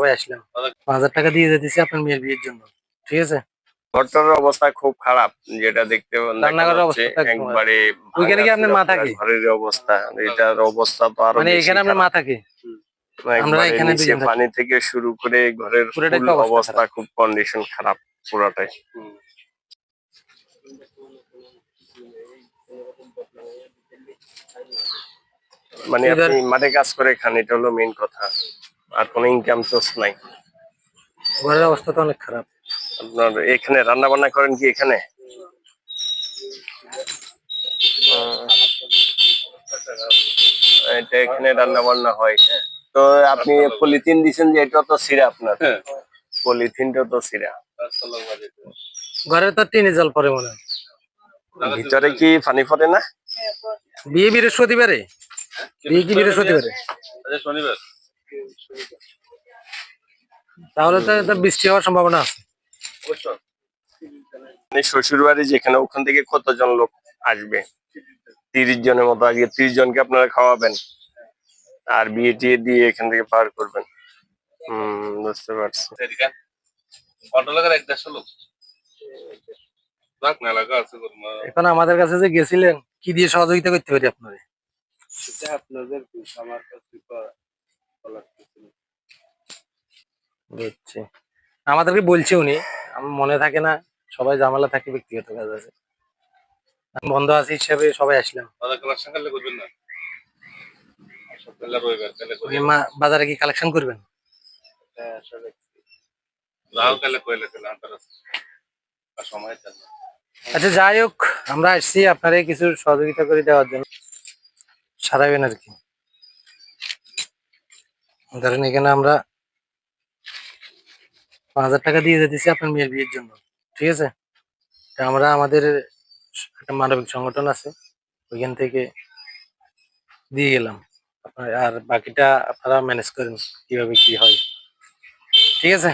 সবাই আসলাম পাঁচ হাজার টাকা দিয়ে যেতেছি আপনার মেয়ের বিয়ের জন্য। ঠিক আছে? ঘরটার অবস্থা খুব খারাপ যেটা দেখতে একবারে ওইখানে কি আপনার মা ভাঙাচোরা থাকে? ঘরের অবস্থা এটার অবস্থা তো আরও মানে এখানে আপনার খারাপ। মা আমরা এখানে নিচে দুজন থাকি। পানি থেকে শুরু করে ঘরের অবস্থা খুব কন্ডিশন খারাপ পুরাটাই। মানে আপনি মাঠে কাজ করে খান এটা হলো মেন কথা। আর কোনো ইনকাম সোর্স নাই। ঘরের অবস্থা তো অনেক খারাপ। আপনার এখানে রান্না বান্না করেন কি এখানে? এটা এখানে রান্না বান্না হয়। হ্যাঁ তো আপনি পলিথিন দিছেন যে এটা তো সিরা আপনার। পলিথিনটা তো সিরা। ঘরে তো টিনে জল পড়ে মনে হয়। ভিতরে কি পানি পড়ে না? বিয়ে বৃহস্পতিবারে? বিয়ে কি বৃহস্পতিবারে? শনিবার। তাহলে তো বৃষ্টি হওয়ার সম্ভাবনা আছে। মানে শ্বশুর বাড়ি যেখানে ওখান থেকে কতজন লোক আসবে? তিরিশ জনের মতো আগে তিরিশ জনকে আপনারা খাওয়াবেন আর বিয়ে টিয়ে দিয়ে এখান থেকে পার করবেন। হম বুঝতে পারছি। এখন আমাদের কাছে যে গেছিলেন কি দিয়ে সহযোগিতা করতে পারি আপনার? সেটা আপনাদের আমার কাছে বুঝছি। আমাদেরকে বলছে উনি আমার মনে থাকে না সবাই ঝামেলা থাকে ব্যক্তিগত কাজ আছে। আমি বন্ধ আছে হিসাবে সবাই আসলাম। বাজারে কি কালেকশন করবেন? চাল আচ্ছা যাই হোক আমরা আসছি আপনারা কিছু সহযোগিতা করে দেওয়ার জন্য। সারাবেন আর কি। ধরেন এখানে আমরা পাঁচ হাজার টাকা দিয়ে যেতেছি আপনার মেয়ের বিয়ের জন্য, ঠিক আছে? আমরা আমাদের একটা মানবিক সংগঠন আছে, ওইখান থেকে দিয়ে গেলাম আর বাকিটা আপনারা ম্যানেজ করেন কীভাবে কি হয়, ঠিক আছে?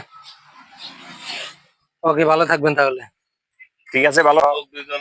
ওকে, ভালো থাকবেন তাহলে। ঠিক আছে, ভালো।